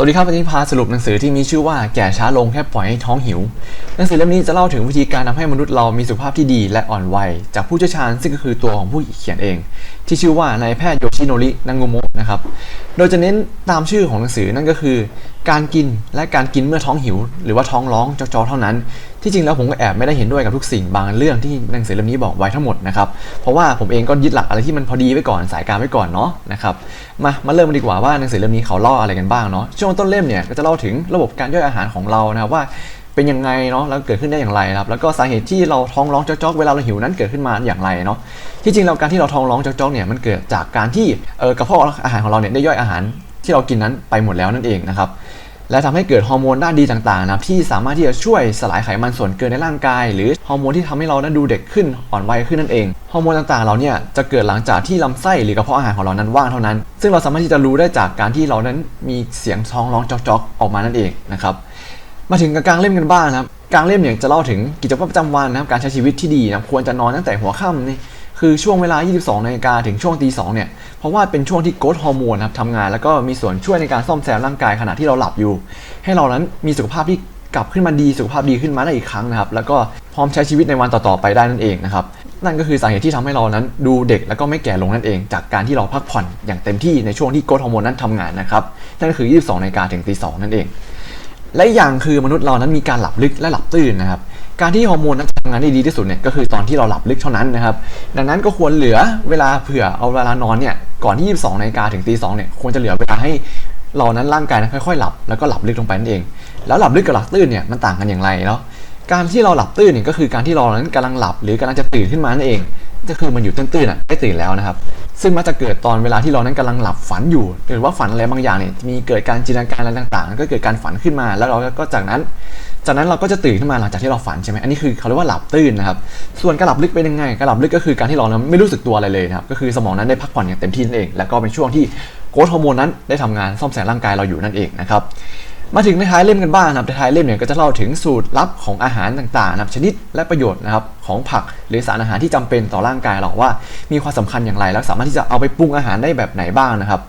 สวัสดีครับวันนี้พาสรุปหนังสือที่มีชื่อว่าแก่ช้าลงแค่ปล่อยให้ท้องหิว หนังสือเล่มนี้จะเล่าถึงวิธีการทำให้มนุษย์เรามีสุขภาพที่ดีและอ่อนวัย จากผู้เชี่ยวชาญซึ่งก็คือตัวของผู้เขียนเอง ที่ชื่อว่านายแพทย์โยชิโนรินางโงโมะนะครับ โดยจะเน้นตามชื่อของหนังสือนั่นก็คือ การกินและการกินเมื่อท้องหิว หรือว่าท้องร้องจอๆเท่านั้น ที่จริงแล้วผมก็แอบไม่ได้เห็นด้วยกับทุกสิ่งบางเรื่องที่หนังสือเล่มนี้บอกไว้ทั้งหมดนะครับเพราะว่าผมเองก็ยึดหลักอะไรที่มันพอดีไว้ก่อนสายการไว้ก่อนเนาะนะครับมามาเริ่มกันดีกว่าว่าหนังสือเล่มนี้เขาเล่าอะไรกันบ้างเนาะช่วงต้นเล่มเนี่ยก็จะเล่าถึงระบบการย่อยอาหารของเรานะครับว่าเป็นยังไงเนาะแล้วเกิดขึ้นได้อย่างไรครับแล้วก็สาเหตุที่เราท้องร้องจอกๆเวลาเราหิวนั้นเกิดขึ้นมาอย่างไรเนาะที่จริงแล้วการที่เราท้องร้องจอกๆเนี่ยมันเกิดจากการที่เออกระเพาะอาหารของเราเนี่ยได้ย่อยอาหารที่เรากินนั้นไปหมดแล้วนั่นเองนะครับ และทำให้เกิดฮอร์โมนด้านดีต่างๆนะที่สามารถที่จะช่วยสลายไขมันส่วนเกินในร่างกาย หรือฮอร์โมนที่ทำให้เรานั้นดูเด็กขึ้นอ่อนวัยขึ้นนั่นเองฮอร์โมนต่างๆเราเนี่ยจะเกิดหลังจากที่ลำไส้หรือกระเพาะอาหารของเรานั้นว่างเท่านั้น ซึ่งเราสามารถที่จะรู้ได้จากการที่เรานั้นมีเสียงท้องร้องจอกๆออกมานั่นเองนะครับมาถึงกลางเล่มกันบ้างนะครับกลางเล่มเนี่ยจะเล่าถึงกิจวัตรประจำวันนะครับการใช้ชีวิตที่ดีนะควรจะนอนตั้งแต่หัวค่ำนี่ คือช่วงเวลา 22นาฬิกาถึงช่วงตีสเนี่ย เพราะว่าเป็นช่วงที่โกรทฮอร์โมนนะครับทำงาน แล้วก็มีส่วนช่วยในการซ่อมแซมร่างกายขณะที่เราหลับอยู่ ให้เรานั้นมีสุขภาพที่กลับขึ้นมาดีสุขภาพดีขึ้นมาได้อีกครั้งนะครับ แล้วก็พร้อมใช้ชีวิตในวันต่อๆไปได้นั่นเองนะครับ นั่นก็คือสาเหตุที่ทำให้เรานั้นดูเด็กแล้วก็ไม่แก่ลงนั่นเอง จากการที่เราพักผ่อนอย่างเต็มที่ในช่วงที่โกรทฮอร์โมนนั้นทำงานนะครับ นั่นก็คือ 22นาฬิกาถึงตีสนั่นเอง และอย่างคือมนุษย์เรานั้นมีการหลับลึกและหลับตื่นนะครับ การที่ฮอร์โมนนั้นทำงานได้ดีที่สุดเนี่ยก็คือตอนที่เราหลับลึกเท่านั้นนะครับ ดังนั้นก็ควรเหลือเวลาเผื่อเอาเวลานอนเนี่ยก่อนที่ 22นาฬิกาถึงตีสองเนี่ยควรจะเหลือเวลาให้เรานั้นร่างกายนั้นค่อยๆหลับแล้วก็หลับลึกลงไปนั่นเอง แล้วหลับลึกกับหลับตื่นเนี่ยมันต่างกันอย่างไรเนาะการที่เราหลับตื่นเนี่ยก็คือการที่เรานั้นกำลังหลับหรือกำลังจะตื่นขึ้นมานั่นเองก็คือมันอยู่ตื้นๆอะได้ตื่นแล้วนะครับ ซึ่งมักจะเกิดตอนเวลาที่เรานั้นกำลังหลับฝันอยู่ หรือว่าฝันอะไรบางอย่างเนี่ยมีเกิดการจินตนาการอะไรต่างๆ ก็เกิดการฝันขึ้นมา แล้วเราก็จากนั้น จากนั้นเราก็จะตื่นขึ้นมาหลังจากที่เราฝันใช่ไหมอันนี้คือเขาเรียกว่าหลับตื่นนะครับ ส่วนการหลับลึกเป็นยังไงการหลับลึกก็คือการที่เราไม่รู้สึกตัวอะไรเลยนะครับ ก็คือสมองนั้นได้พักผ่อนอย่างเต็มที่นั่นเอง แล้วก็เป็นช่วงที่โกรทฮอร์โมนนั้นได้ทำงานซ่อมแซมร่างกายเราอยู่นั่นเองนะครับ มาถึงในท้ายเล่มกันบ้างนะครับในท้ายเล่มเนี่ยก็จะเล่าถึงสูตรลับของอาหารต่างๆนะครับชนิดและประโยชน์นะครับของผักหรือสารอาหารที่จำเป็นต่อร่างกายเราว่า มีความสำคัญอย่างไร แล้วสามารถที่จะเอาไปปรุงอาหารได้แบบไหนบ้างนะครับ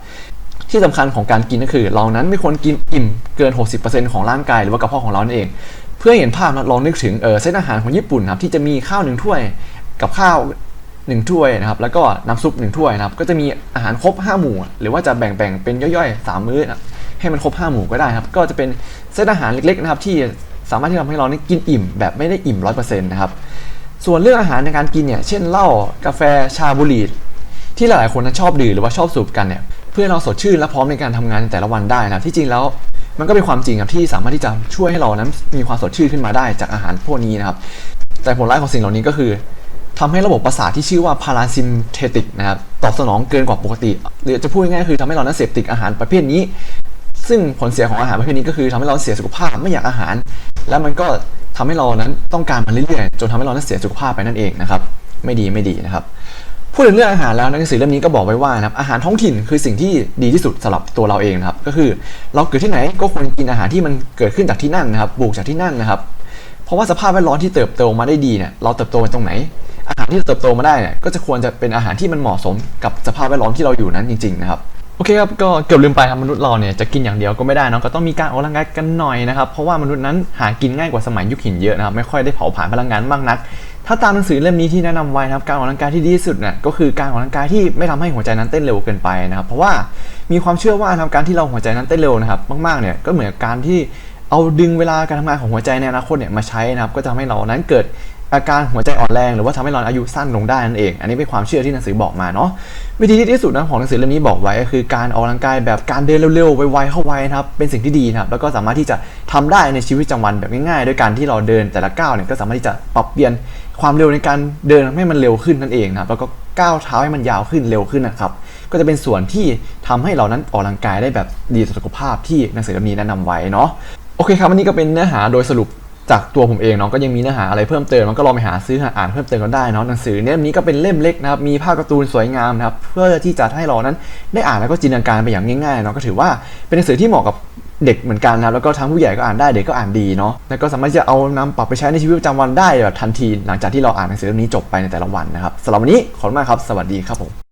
ที่สำคัญของการกินก็คือ เรานั้นไม่ควรกินอิ่มเกิน 60%ของร่างกายหรือว่ากระเพาะของเรานั่นเอง เพื่อเห็นภาพนะลองนึกถึงเออเซตอาหารของญี่ปุ่นครับที่จะมีข้าวหนึ่งถ้วยกับข้าวหนึ่งถ้วยนะครับแล้วก็น้ำซุปหนึ่งถ้วยนะครับก็จะมีอาหารครบ 5 หมู่ หรือว่าจะแบ่งๆเป็นย่อยๆ 3 มื้อนะให้มันครบ 5 หมู่ก็ได้ครับก็จะเป็นเซตอาหารเล็กๆนะครับที่สามารถที่ทำให้เรานี่กินอิ่มแบบไม่ได้อิ่ม100%นะครับส่วนเรื่องอาหารในการกินเนี่ยเช่นเหล้ากาแฟชาบุหรี่ที่หลายๆคนนั้นชอบดื่มหรือว่าชอบสูบกันเนี่ย เพื่อเราสดชื่นและพร้อมในการทำงานในแต่ละวันได้นะครับที่จริงแล้วมันก็เป็นความจริงครับที่สามารถที่จะช่วยให้เรานั้นมีความสดชื่นขึ้นมาได้จากอาหารพวกนี้นะครับ แต่ผลร้ายของสิ่งเหล่านี้ก็คือทำให้ระบบประสาทที่ชื่อว่าพาราซิมเทติกนะครับตอบสนองเกินกว่าปกติ หรือจะพูดง่ายๆคือทำให้เรานั้นเสพติดอาหารประเภทนี้ ซึ่งผลเสียของอาหารประเภทนี้ก็คือทำให้เราเสียสุขภาพไม่อยากอาหาร แล้วมันก็ทำให้เรานั้นต้องการมันเรื่อยๆจนทำให้เรานั้นเสียสุขภาพไปนั่นเองนะครับ ไม่ดีไม่ดีนะครับ พูดถึงเรื่องอาหารแล้วหนังสือเล่มนี้ก็บอกไว้ว่านะครับอาหารท้องถิ่นคือสิ่งที่ดีที่สุดสำหรับตัวเราเองนะครับก็คือเราเกิดที่ไหนก็ควรกินอาหารที่มันเกิดขึ้นจากที่นั่นนะครับปลูกจากที่นั่นนะครับเพราะว่าสภาพแวดล้อมที่เติบโตมาได้ดีเนี่ยเราเติบโตมาตรงไหน อาหารที่เติบโตมาได้เนี่ยก็จะควรจะเป็นอาหารที่มันเหมาะสมกับสภาพแวดล้อมที่เราอยู่นั้นจริงๆนะครับโอเคครับก็เกือบลืมไปครับมนุษย์เราเนี่ยจะกินอย่างเดียวก็ไม่ได้เนอะก็ต้องมีการออกกำลังกายกันหน่อยนะครับเพราะว่ามนุษย์นั้นหากินง่ายกว่าสมัยยุคหินเยอะนะครับไม่ค่อยได้เผาผลาญพลังงานมากนัก ถ้าตามหนังสือเล่มนี้ที่แนะนำไว้นะครับการออกกำลังกายที่ดีที่สุดเนี่ยก็คือการออกกำลังกายที่ไม่ทำให้หัวใจนั้นเต้นเร็วเกินไปนะครับ เพราะว่ามีความเชื่อว่าทำการที่เราหัวใจนั้นเต้นเร็วนะครับมากๆเนี่ยก็เหมือนกับการที่เอาดึงเวลาการทำงานของหัวใจในอนาคตเนี่ยมาใช้นะครับก็จะทำให้เรานั้นเกิด อาการหัวใจอ่อนแรงหรือว่าทำให้เราอายุสั้นลงได้นั่นเอง อันนี้เป็นความเชื่อที่หนังสือบอกมาเนาะวิธีที่ดีที่สุดนะของหนังสือเล่มนี้บอกไว้ก็คือการออกกำลังกายแบบการเดินเร็วๆไวๆเข้าไวนะครับเป็นสิ่งที่ดีนะครับแล้วก็สามารถที่จะทำได้ในชีวิตประจำวันแบบง่ายๆด้วยการที่เราเดินแต่ละก้าวเนี่ยก็สามารถที่จะปรับเปลี่ยนความเร็วในการเดินให้มันเร็วขึ้นนั่นเองนะครับแล้วก็ก้าวเท้าให้มันยาวขึ้นเร็วขึ้นนะครับก็จะเป็นส่วนที่ทำให้เรานั้นออกกำลังกายได้แบบดีต่อสุขภาพที่หนังสือเล่มนี้แนะนำไว้เนาะโอเคครับวันนี้ก็เป็นเนื้อหาโดยสรุป จากตัวผมเองเนาะก็ยังมีเนื้อหาอะไรเพิ่มเติมมันก็ลองไปหาซื้อหาอ่านเพิ่มเติมกันได้เนาะหนังสือเล่มนี้ก็เป็นเล่มเล็กนะครับมีภาพการ์ตูนสวยงามนะครับเพื่อที่จะให้เรานั้นได้อ่านแล้วก็จินตนาการไปอย่างง่ายๆเนาะก็ถือว่าเป็นหนังสือที่เหมาะกับเด็กเหมือนกันนะแล้วก็ทั้งผู้ใหญ่ก็อ่านได้เด็กก็อ่านดีเนาะแล้วก็สามารถจะเอานำปรับไปใช้ในชีวิตประจำวันได้แบบทันที หลังจากที่เราอ่านหนังสือเล่มนี้จบไปในแต่ละวันนะครับสำหรับวันนี้ขอบคุณมากครับ สวัสดีครับผม